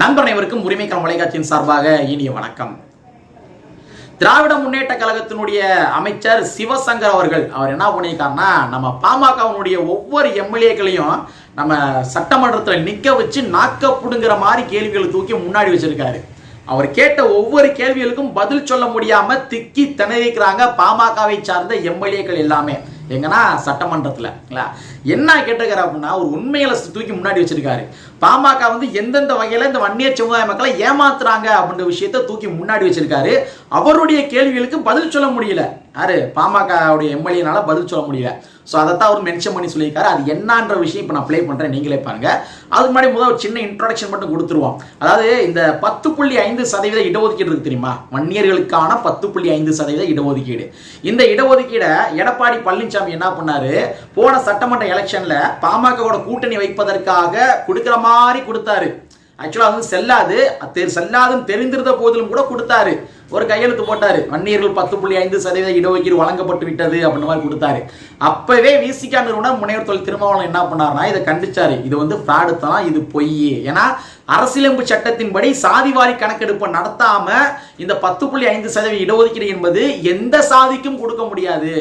நண்பர் அனைவருக்கும் உரிமைக்கான தொலைக்காட்சியின் சார்பாக இனிய வணக்கம். திராவிட முன்னேற்ற கழகத்தினுடைய அமைச்சர் சிவசங்கர் அவர்கள் அவர் என்ன பண்ணியிருக்காருன்னா நம்ம பாமகவினுடைய ஒவ்வொரு எம்எல்ஏக்களையும் நம்ம சட்டமன்றத்தில் நிற்க வச்சு நாக்க புடுங்குற மாதிரி கேள்விகளை தூக்கி முன்னாடி வச்சிருக்காரு. அவர் கேட்ட ஒவ்வொரு கேள்விகளுக்கும் பதில் சொல்ல முடியாம திக்கி திணறிக்கிறாங்க பாமகவை சார்ந்த எம்எல்ஏக்கள் எல்லாமே. எங்கன்னா சட்டமன்றத்தில் என்ன கேட்டிருக்காரு அப்படின்னா ஒரு உண்மைகளை தூக்கி முன்னாடி வச்சிருக்காரு. பாமக வந்து எந்தெந்த வகையில் இந்த வன்னியர் சமுதாய மக்களை ஏமாத்துறாங்க அப்படின்ற விஷயத்தை தூக்கி முன்னாடி வச்சிருக்காரு. அவருடைய கேள்விகளுக்கு பதில் சொல்ல முடியல. யாரு? பாமகவுடைய எம்எல்ஏனால பதில் சொல்ல முடியல. ஸோ அதைத்தான் அவர் மென்ஷன் பண்ணி சொல்லியிருக்காரு. அது என்னன்ற விஷயம் இப்போ நான் ப்ளே பண்ணுறேன் நீங்களே பாருங்க. அதுக்கு முன்னாடி முதல் ஒரு சின்ன இன்ட்ரோடக்ஷன் மட்டும் கொடுத்துருவோம். அதாவது இந்த பத்து புள்ளி ஐந்து சதவீத இடஒதுக்கீடு இருக்கு தெரியுமா? வன்னியர்களுக்கான பத்து புள்ளி ஐந்து சதவீத இடஒதுக்கீடு. இந்த இடஒதுக்கீடை எடப்பாடி பழனிசாமி என்ன பண்ணாரு? போன சட்டமன்ற எலெக்ஷன்ல பாமகவோட கூட்டணி வைப்பதற்காக கொடுக்கிற மாதிரி கொடுத்தாரு. ஆக்சுவலாக வந்து செல்லாது. செல்லாதுன்னு தெரிந்திருந்த போதிலும் கூட கொடுத்தாரு. ஒரு கையெழுத்து போட்டாரு. வன்னியர்கள் பத்து புள்ளி ஐந்து சதவீத இடஒதுக்கீடு வழங்கப்பட்டு விட்டது அப்படின்ற மாதிரி கொடுத்தாரு. அப்பவே விசிகா நிறுவனம் முனைவர் தொழில் திருமாவளவன் என்ன பண்ணாருன்னா இதை கண்டிச்சாரு. இது வந்து ஃப்ராடு தான் இது பொய் ஏன்னா அரசியலமைப்பு சட்டத்தின்படி சாதிவாரி கணக்கெடுப்பை நடத்தாம இந்த பத்து புள்ளி ஐந்து சதவீத இடஒதுக்கீடு என்பது எந்த சாதிக்கும் கொடுக்க முடியாது.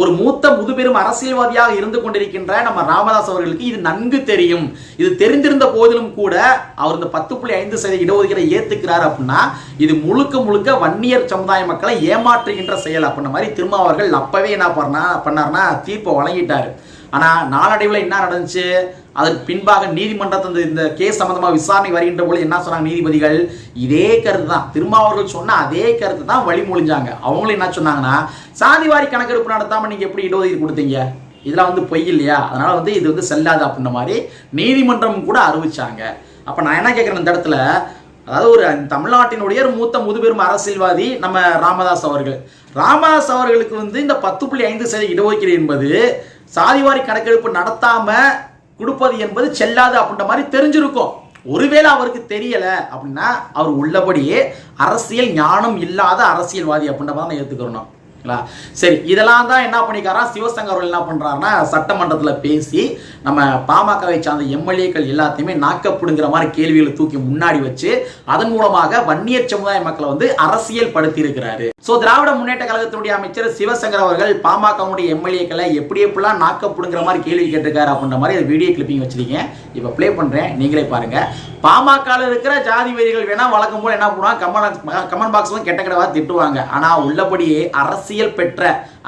ஒரு மூத்த முதுபெரும் அரசியல்வாதியாக இருந்து கொண்டிருக்கின்ற நம்ம ராமதாஸ் அவர்களுக்கு இது நன்கு தெரியும். இது தெரிந்திருந்த போதிலும் கூட அவர் இந்த பத்து புள்ளி ஐந்து சதவீத இடஒதுக்கீடை ஏத்துக்கிறார் அப்படின்னா இது முழுக்க முழுக்க அந்நியர் சமுதாய மக்களை ஏமாற்றுகின்ற செயல் அப்படின்ற மாதிரி திருமாவர்கள் அப்பவே என்ன பண்ணா பண்ணார்னா தீர்ப்பை வழங்கிட்டாரு. ஆனால் நாளடைவில் என்ன நடந்துச்சு? அதற்கு பின்பாக நீதிமன்றத்தில் இந்த கேஸ் சம்பந்தமாக விசாரணை வருகின்ற பொழுது என்ன சொன்னாங்க நீதிபதிகள்? இதே கருத்து தான் திருமாவர்கள் சொன்ன அதே கருத்து தான் வழிமொழிஞ்சாங்க அவங்களும் என்ன சொன்னாங்கன்னா சாதிவாரி கணக்கெடுப்பு நடத்தாமல் நீங்கள் எப்படி இடஒதுக்கீடு கொடுத்தீங்க? இதெல்லாம் வந்து பொய் இல்லையா? அதனால வந்து இது வந்து செல்லாது அப்படின்ற மாதிரி நீதிமன்றம் கூட அறிவிச்சாங்க. அப்போ நான் என்ன கேட்குறேன் இந்த இடத்துல அதாவது ஒரு தமிழ்நாட்டினுடைய ஒரு மூத்த முதுபெரும் அரசியல்வாதி நம்ம ராமதாஸ் அவர்கள். ராமதாஸ் அவர்களுக்கு வந்து இந்த பத்து புள்ளி ஐந்து சதவீத இடஒதுக்கீடு என்பது சாதிவாரி கணக்கெடுப்பு நடத்தாம கொடுப்பது என்பது செல்லாது அப்படின்ற மாதிரி தெரிஞ்சிருக்கும். ஒருவேளை அவருக்கு தெரியல அப்படின்னா அவர் உள்ளபடியே அரசியல் ஞானம் இல்லாத அரசியல்வாதி அப்படின்ற மாதிரி தான் ஏற்றுக்கிறோம் ஓகேங்களா? சரி இதெல்லாம் தான் என்ன பண்ணிக்காரா? சிவசங்கர் அவர்கள் என்ன பண்றாருன்னா சட்டமன்றத்தில் பேசி நம்ம பாமகவை சார்ந்த எம்எல்ஏக்கள் எல்லாத்தையுமே நாக்கப்படுங்கிற மாதிரி கேள்விகளை தூக்கி முன்னாடி வச்சு அதன் மூலமாக வன்னியர் சமுதாய மக்களை வந்து அரசியல் படுத்தி இருக்கிறாரு ஸோ திராவிட முன்னேற்ற கழகத்தினுடைய அமைச்சர் சிவசங்கர் அவர்கள் பாமகவுடைய எம்எல்ஏக்களை எப்படி எப்படிலாம் நாக்கப்படுங்கிற மாதிரி கேள்வி கேட்டிருக்காரு அப்படின்ற மாதிரி வீடியோ கிளிப்பிங் வச்சிருக்கேன் இப்போ ப்ளே பண்றேன் நீங்களே பாருங்க. பாமக இருக்கிற ஜாதி வெறிகள் வேணா வழக்கம் போல என்ன பண்ணுவாங்க? கமெண்ட் கமெண்ட் பாக்ஸ்லாம் கெட்ட கிடவா திட்டுவாங்க. ஆனா உள்ளபடியே அரசியல் அரசியல் பெற்ற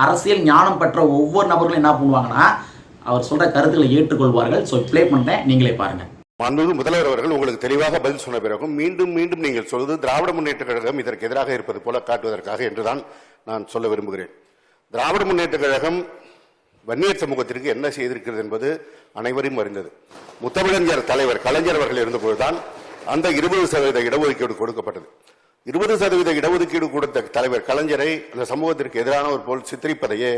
அரசியல் ஞானம் பெற்ற ஒவ்வொரு நபர்களும் என்ன பண்ணுவாங்கன்னா அவர் சொல்ற கருத்துக்களை ஏற்றுக்கொள்வார்கள். ஸோ ப்ளே பண்றேன். நீங்களே பாருங்க. மாண்புமிகு முதல்வர் அவர்கள் உங்களுக்கு தெளிவாக பதில் சொன்ன பிறகும் மீண்டும் மீண்டும் நீங்கள் சொல்வது திராவிட முன்னேற்ற கழகம் இதற்கு எதிராக இருப்பது போல காட்டுவதற்காக என்றுதான் நான் சொல்ல விரும்புகிறேன். திராவிட முன்னேற்ற கழகம் வன்னியர் சமூகத்திற்கு என்ன செய்திருக்கிறது என்பது அனைவரையும் அறிந்தது. முத்தமிழஞ்சர் தலைவர் கலைஞர் அவர்கள் இருந்தபோதுதான் அந்த இருபது சதவீத இடஒதுக்கீடு கொடுக்கப்பட்டது. இருபது சதவீத இடஒதுக்கீடு கொடுத்த தலைவர் கலைஞரை அந்த சமூகத்திற்கு எதிரான ஒரு போல் சித்தரிப்பதையே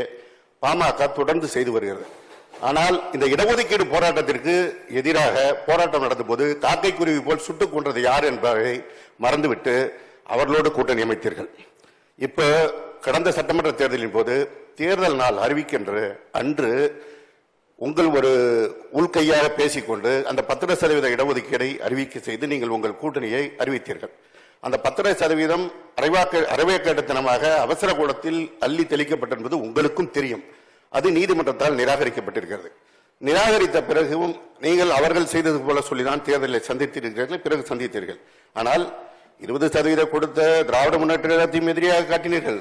பாமக தொடர்ந்து செய்து வருகிறது. ஆனால் இந்த இடஒதுக்கீடு போராட்டத்திற்கு எதிராக போராட்டம் நடந்தபோது காக்கை குருவி போல் சுட்டுக் கொன்றது யார் என்பதை மறந்துவிட்டு அவர்களோடு கூட்டணி அமைத்தீர்கள். இப்போ கடந்த சட்டமன்ற தேர்தலின் போது தேர்தல் நாள் அறிவிக்கின்ற அன்று உங்கள் ஒரு உள்கையாக பேசிக்கொண்டு அந்த பத்திர சதவீத இடஒதுக்கீடை அறிவிக்க செய்து நீங்கள் உங்கள் கூட்டணியை அறிவித்தீர்கள். அந்த பத்தரை சதவீதம் அரைவாக்க அறவேக்கடத்தனமாக அவசர கூடத்தில் அள்ளி தெளிக்கப்பட்டிருப்பது உங்களுக்கும் தெரியும். அது நீதிமன்றத்தால் நிராகரிக்கப்பட்டிருக்கிறது. நிராகரித்த பிறகும் நீங்கள் அவர்கள் செய்தது போல சொல்லிதான் தேர்தலை சந்தித்திருக்கிறீர்கள் பிறகு சந்தித்தீர்கள். ஆனால் இருபது சதவீதம் கொடுத்த திராவிட முன்னேற்ற கழகத்தையும் எதிரியாக காட்டினீர்கள்.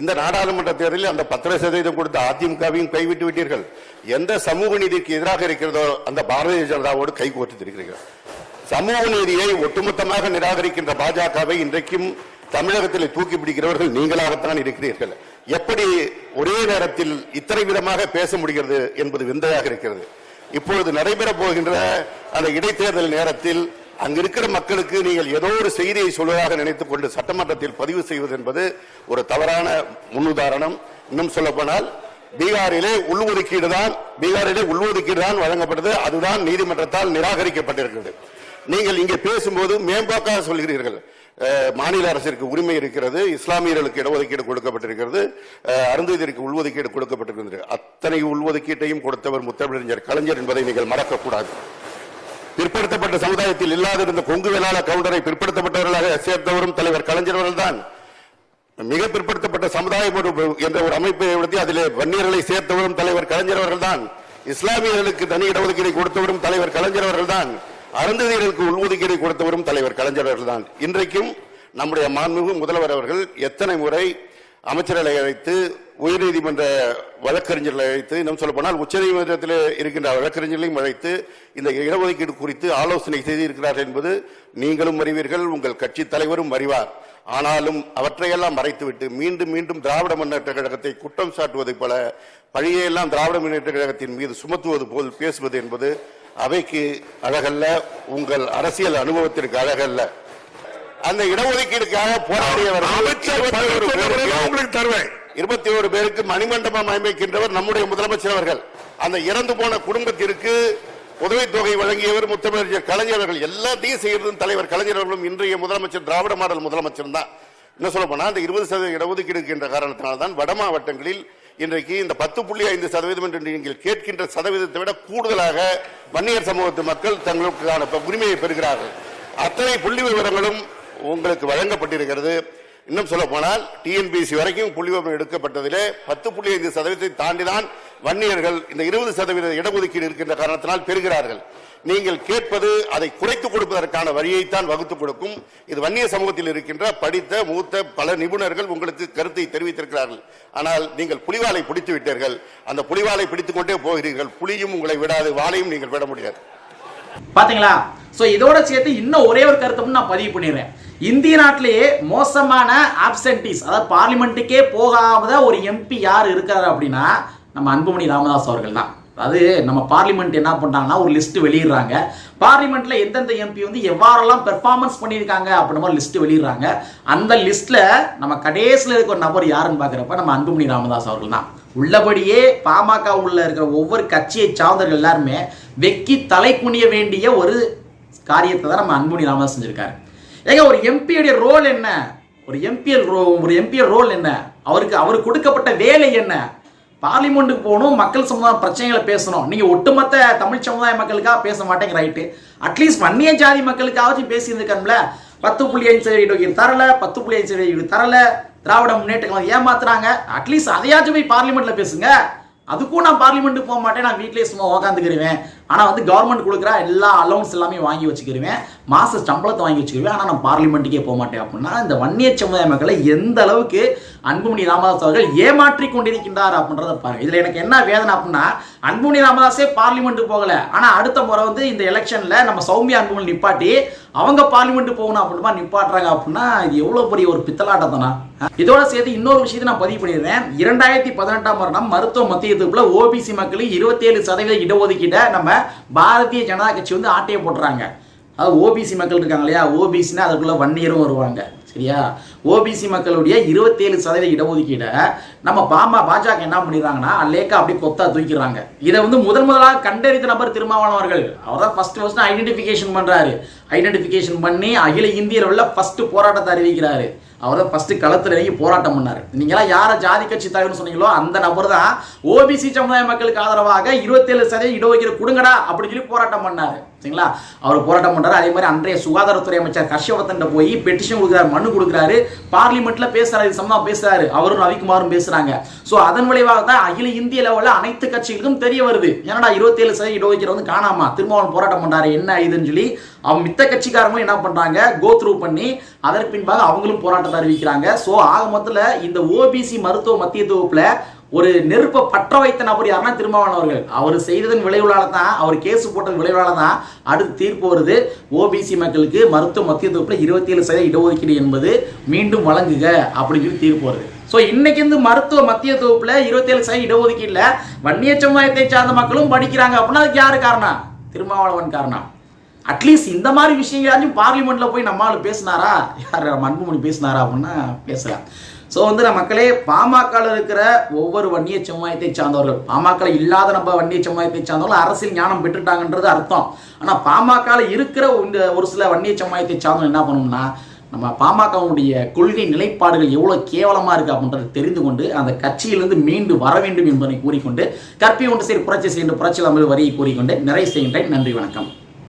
இந்த நாடாளுமன்ற தேர்தலில் அந்த பத்திர சதவீதம் கொடுத்த அதிமுகவையும் கைவிட்டு விட்டீர்கள். எந்த சமூக நீதிக்கு எதிராக இருக்கிறதோ அந்த பாரதிய ஜனதாவோடு கை கோர்த்திருக்கிறீர்கள். சமூக நீதியை ஒட்டுமொத்தமாக நிராகரிக்கின்ற பாஜகவை இன்றைக்கும் தமிழகத்தில் தூக்கி பிடிக்கிறவர்கள் நீங்களாகத்தான் இருக்கிறீர்கள். எப்படி ஒரே நேரத்தில் இத்தனை விதமாக பேச முடிகிறது என்பது விந்தையாக இருக்கிறது. இப்பொழுது நடைபெற போகின்ற அந்த இடைத்தேர்தல் நேரத்தில் அங்கிருக்கிற மக்களுக்கு நீங்கள் ஏதோ ஒரு செய்தியை சொல்வதாக நினைத்துக் கொண்டு சட்டமன்றத்தில் பதிவு செய்வது என்பது ஒரு தவறான முன்னுதாரணம். இன்னும் சொல்ல போனால் பீகாரிலே உள்ஒதுக்கீடு தான் பீகாரிலே உள்ஒதுக்கீடு தான் வழங்கப்பட்டது. அதுதான் நீதிமன்றத்தால் நிராகரிக்கப்பட்டிருக்கிறது. நீங்கள் இங்கே பேசும்போது மேம்போக்காக சொல்கிறீர்கள். மாநில அரசிற்கு உரிமை இருக்கிறது இஸ்லாமியர்களுக்கு இடஒதுக்கீடு கொடுக்கப்பட்டிருக்கிறது அருந்ததிற்கு உள்ஒதுக்கீடு கொடுக்கப்பட்டிருக்கிறது. அத்தனை உள்ஒதுக்கீட்டையும் கொடுத்தவர் முத்தமிழறிஞர் கலைஞர் என்பதை நீங்கள் மறக்கக்கூடாது. பிற்படுத்தப்பட்ட சமுதாயத்தில் இல்லாதிருந்த கொங்கு வேளாள கவுண்டரை பிற்படுத்தப்பட்டவர்களாக சேர்த்தவரும் தலைவர் கலைஞர் அவர்கள்தான். மிக பிற்படுத்தப்பட்ட சமுதாயம் என்ற ஒரு அமைப்பை நடத்தி அதிலே வன்னியர்களை சேர்த்தவரும் தலைவர் கலைஞர் அவர்கள்தான். இஸ்லாமியர்களுக்கு தனி இடஒதுக்கீடு கொடுத்தவரும் தலைவர் கலைஞர் அவர்கள்தான். அருந்ததியர்களுக்கு உள்ஒதுக்கீடு கொடுத்தவரும் தலைவர் கலைஞர் அவர்கள்தான் இன்றைக்கும் நம்முடைய மாண்புமிகு முதல்வர் அவர்கள் எத்தனை முறை அமைச்சர்களை அழைத்து உயர்நீதிமன்ற வழக்கறிஞர்களை அழைத்து இன்னும் சொல்ல போனால் உச்சநீதிமன்றத்தில் இருக்கின்ற வழக்கறிஞர்களையும் அழைத்து இந்த இடஒதுக்கீடு குறித்து ஆலோசனை செய்திருக்கிறார்கள் என்பது நீங்களும் அறிவீர்கள் உங்கள் கட்சி தலைவரும் அறிவார். ஆனாலும் அவற்றையெல்லாம் மறைத்துவிட்டு மீண்டும் மீண்டும் திராவிட முன்னேற்ற கழகத்தை குற்றம் சாட்டுவதைப் போல பழியெல்லாம் திராவிட முன்னேற்ற கழகத்தின் மீது சுமத்துவது போல் பேசுவது என்பது அவைக்கு அழகல்ல உங்கள் அரசியல் அனுபவத்திற்கு அழகல்ல. அந்த இடஒதுக்கீடுக்காக போராடியவர்கள் அமைச்சர் பதவி 21 சொன்ன பிறகு பேருக்கு- உங்களுக்கு தருவேன். இருபத்தி ஒரு பேருக்கு மணிமண்டபம் அமைக்கின்றவர் நம்முடைய முதலமைச்சர் அவர்கள். அந்த இறந்து போன குடும்பத்திற்கு உதவித்தொகை வழங்கியவர் முத்தமிழர் கலைஞர் அவர்கள். எல்லாத்தையும் செய்யறது தலைவர் கலைஞர் அவர்களும் இன்றைய முதலமைச்சர் திராவிட மாடல் முதலமைச்சர் தான். என்ன சொல்ல போனா அந்த இருபது சதவீத இடஒதுக்கீடு இருக்கின்ற காரணத்தினால்தான் வட மாவட்டங்களில் இன்றைக்கு இந்த பத்து புள்ளி ஐந்து சதவீதம் என்று நீங்கள் கேட்கின்ற சதவீதத்தை விட கூடுதலாக வன்னியர் சமூகத்து மக்கள் தங்களுக்கான உரிமையை பெறுகிறார்கள். அத்தனை புள்ளி விவரங்களும் உங்களுக்கு வழங்கப்பட்டிருக்கிறது. இன்னும் சொல்ல போனால் டிஎன்பிசி வரைக்கும் புள்ளி விவரம் எடுக்கப்பட்டதிலே பத்து புள்ளி ஐந்து சதவீதத்தை தாண்டிதான் வன்னியர்கள் இந்த இருபது சதவீத இடஒதுக்கீடு இருக்கின்ற காரணத்தினால் பெறுகிறார்கள். நீங்கள் கேட்பது அதை குறைத்து கொடுப்பதற்கான வழியைத்தான் வகுத்து கொடுக்கும். இது வன்னிய சமூகத்தில் இருக்கின்ற படித்த மூத்த பல நிபுணர்கள் உங்களுக்கு கருத்தை தெரிவித்திருக்கிறார்கள். ஆனால் நீங்கள் புலிவாலை பிடித்து விட்டீர்கள். அந்த புலிவாலை பிடித்துக் கொண்டே போகிறீர்கள். புலியும் உங்களை விடாது வாழையும் நீங்கள் விட முடியாது. பாத்தீங்களா? சோ இதோட சேர்த்து இன்னும் ஒரே ஒரு கருத்தை நான் பதிவு பண்ணிடுறேன். இந்திய நாட்டிலேயே மோசமான ஆப்சென்டிஸ் அதாவது பார்லிமெண்ட்டுக்கே போகாத ஒரு எம்பி யார் இருக்கிறார் அப்படின்னா நம்ம அன்புமணி ராமதாஸ் அவர்கள் தான். அது நம்ம பார்லிமெண்ட் என்ன பண்ணுறாங்கன்னா ஒரு லிஸ்ட் வெளியிடுறாங்க. பார்லிமெண்ட்ல எந்தெந்த எம்பி வந்து எவ்வாறெல்லாம் பெர்ஃபார்மன்ஸ் பண்ணியிருக்காங்க அப்படின்னு மாதிரி லிஸ்ட் வெளியிடுறாங்க. அந்த லிஸ்ட்ல நம்ம கடைசியில் இருக்க ஒரு நபர் யாருன்னு பார்க்குறப்ப நம்ம அன்புமணி ராமதாஸ் அவர்கள் தான். உள்ளபடியே பாமக உள்ள இருக்கிற ஒவ்வொரு கட்சியை சார்ந்தவர்கள் எல்லாருமே வெக்கி தலை குனிய வேண்டிய ஒரு காரியத்தை தான் நம்ம அன்புமணி ராமதாஸ் செஞ்சிருக்காரு. ஏங்க ஒரு எம்பியுடைய ரோல் என்ன? ஒரு எம்பிஎல் ரோ ஒரு எம்பிஎல் ரோல் என்ன? அவருக்கு அவருக்கு கொடுக்கப்பட்ட வேலை என்ன? பார்லிமெண்ட்டுக்கு போகணும் மக்கள் சமுதாய பிரச்சனைகளை பேசணும். நீங்க ஒட்டுமொத்த தமிழ் சமுதாய மக்களுக்காக பேச மாட்டேங்க ரைட்டு அட்லீஸ்ட் வன்னிய ஜாதி மக்களுக்காவது பேசியிருந்துக்கணும்ல பத்து புள்ளி அஞ்சு சதவீதம் தரல பத்து புள்ளி அஞ்சு சதவீதம் தரல. திராவிட முன்னேற்றங்கள் ஏமாத்துறாங்க. அட்லீஸ்ட் அதையாச்சும் போய் பார்லிமெண்ட்ல பேசுங்க. அதுக்கும் நான் பார்லிமெண்ட்டுக்கு போக மாட்டேன் நான் வீட்லேயே சும்மா உக்காந்துக்கிருவேன் ஆனால் வந்து கவர்மெண்ட் கொடுக்குற எல்லா அலௌன்ஸ் எல்லாமே வாங்கி வச்சுக்கிருவேன். மாச சம்பளத்தை வாங்கி வச்சுக்கிருவேன். ஆனால் நான் பார்லிமெண்ட்டுக்கே போக மாட்டேன் அப்படின்னா இந்த வன்னிய சமுதாய மக்களை எந்த அளவுக்கு அன்புமணி ராமதாஸ் அவர்கள் ஏமாற்றி கொண்டிருக்கின்றார் அப்படின்றத பாருங்க. இதில் எனக்கு என்ன வேதனை அப்படின்னா அன்புமணி ராமதாஸே பார்லிமெண்ட்டுக்கு போகலை. ஆனால் அடுத்த முறை வந்து இந்த எலெக்ஷனில் நம்ம சௌமியா அன்புமணி நிப்பாட்டி அவங்க பார்லிமெண்ட் போகணும் அப்படின்னா நிப்பாட்டுறாங்க அப்படின்னா இது எவ்வளோ பெரிய ஒரு பித்தலாட்டத்தனா இதோட சேர்த்து இன்னொரு விஷயத்தை நான் பதிவு பண்ணிடுறேன். இரண்டாயிரத்தி பதினெட்டாம் வருடம் மருத்துவ மத்திய ஓபிசி மக்களுக்கு இருபத்தேழு சதவீத இடஒதுக்கீட்டை நம்ம பாரதிய ஜனதா கட்சி வந்து ஆட்டையை போட்டுறாங்க. அது ஓபிசி மக்கள் இருக்காங்க இல்லையா? ஓபிசினா அதுக்குள்ள வன்னியரும் வருவாங்க. சரியா? ஓபிசி மக்களுடைய இருபத்தேழு சதவீத இடஒதுக்கீடை நம்ம பாமா பாஜக என்ன பண்ணிடுறாங்கன்னா லேக்கா அப்படியே கொத்தா தூக்கிடுறாங்க. இதை வந்து முதல் முதலாக கண்டறிந்த நபர் திருமாவளவர்கள் அவர் தான் ஃபர்ஸ்ட் ஃபர்ஸ்ட் ஐடென்டிஃபிகேஷன் பண்றாரு. ஐடென்டிஃபிகேஷன் பண்ணி அகில இந்திய உள்ள ஃபர்ஸ்ட் போராட்டத்தை அறிவிக்கிறாரு. அவர் தான் ஃபஸ்ட்டு களத்தில் இறங்கி போராட்டம் பண்ணார். நீங்களாம் யாரை ஜாதி கட்சி தலைவர்னு சொன்னீங்களோ அந்த நபர் தான் ஓபிசி சமுதாய மக்களுக்கு ஆதரவாக இருபத்தேழு சதவீதம் இடஒதுக்கீடு கொடுங்கடா அப்படின்னு சொல்லி போராட்டம் பண்ணார். சரிங்களா? அவர் போராட்டம் பண்ணுறாரு அதே மாதிரி அன்றைய சுகாதாரத்துறை அமைச்சர் ஹர்ஷவர்தன் போய் பெட்டிஷன் கொடுக்குறாரு மனு கொடுக்குறாரு. பார்லிமெண்ட்ல பேசுறாரு இது சம்பந்தமா பேசுறாரு. அவரும் ரவிக்குமாரும் பேசுறாங்க. ஸோ அதன் விளைவாக தான் அகில இந்திய லெவலில் அனைத்து கட்சிகளுக்கும் தெரிய வருது. என்னடா இருபத்தேழு சதவீத இடஒதுக்கீடு வந்து காணாமா திருமாவளவன் போராட்டம் பண்றாரு என்ன இதுன்னு சொல்லி அவன் மித்த கட்சிக்காரங்களும் என்ன பண்றாங்க கோ த்ரூ பண்ணி அதற்கு பின்பாக அவங்களும் போராட்டத்தை அறிவிக்கிறாங்க. ஸோ ஆக மொத்தத்தில் இந்த ஓபிசி மருத்துவ மத்திய தொகுப்பில் ஒரு நெருப்பை பற்ற வைத்த நபர் யாருன்னா திருமாவளவன் அவர்கள் அவர் செய்ததன் விளைவுகளால தான் அவர் கேஸ் போட்டதன் விளைவுகளால தான் அடுத்து தீர்ப்பு வருது. ஓபிசி மக்களுக்கு மருத்துவ மத்திய தொகுப்பில் இருபத்தி ஏழு சதவீத இடஒதுக்கீடு என்பது மீண்டும் வழங்குக அப்படின்னு சொல்லி தீர்ப்பு வருது. ஸோ இன்னைக்கு வந்து மருத்துவ மத்திய தொகுப்பில் இருபத்தேழு சதவீத இடஒதுக்கீடுல வன்னிய சமுதாயத்தை சார்ந்த மக்களும் படிக்கிறாங்க அப்படின்னா அதுக்கு யாரு காரணம்? திருமாவளவன் காரணம். அட்லீஸ்ட் இந்த மாதிரி விஷயங்களாச்சும் பார்லிமெண்ட்ல போய் நம்மளால பேசினாரா? யார் நம்ம அன்புமணி பேசினாரா அப்படின்னா பேசலாம். ஸோ வந்து நம்ம மக்களே பாமகவில் இருக்கிற ஒவ்வொரு வன்னிய சமுதாயத்தை சார்ந்தவர்கள் பாமகவில் இல்லாத நம்ம வன்னிய சமுதாயத்தை சார்ந்தவர்கள் அரசியல் ஞானம் பெற்றுட்டாங்கன்றது அர்த்தம். ஆனால் பாமகவில் இருக்கிற இந்த ஒரு சில வன்னிய சமுதாயத்தை சார்ந்தவங்க என்ன பண்ணணும்னா நம்ம பாமகவுடைய கொள்கை நிலைப்பாடுகள் எவ்வளோ கேவலமாக இருக்குது அப்படின்றத தெரிந்து கொண்டு அந்த கட்சியிலிருந்து மீண்டு வர வேண்டும் என்பதை கூறிக்கொண்டு கற்பி ஒன்று சரி புரட்சி செய்கின்ற புரட்சி தமிழ் வரியை கூறிக்கொண்டு நிறைவு செய்கின்றேன். நன்றி வணக்கம்.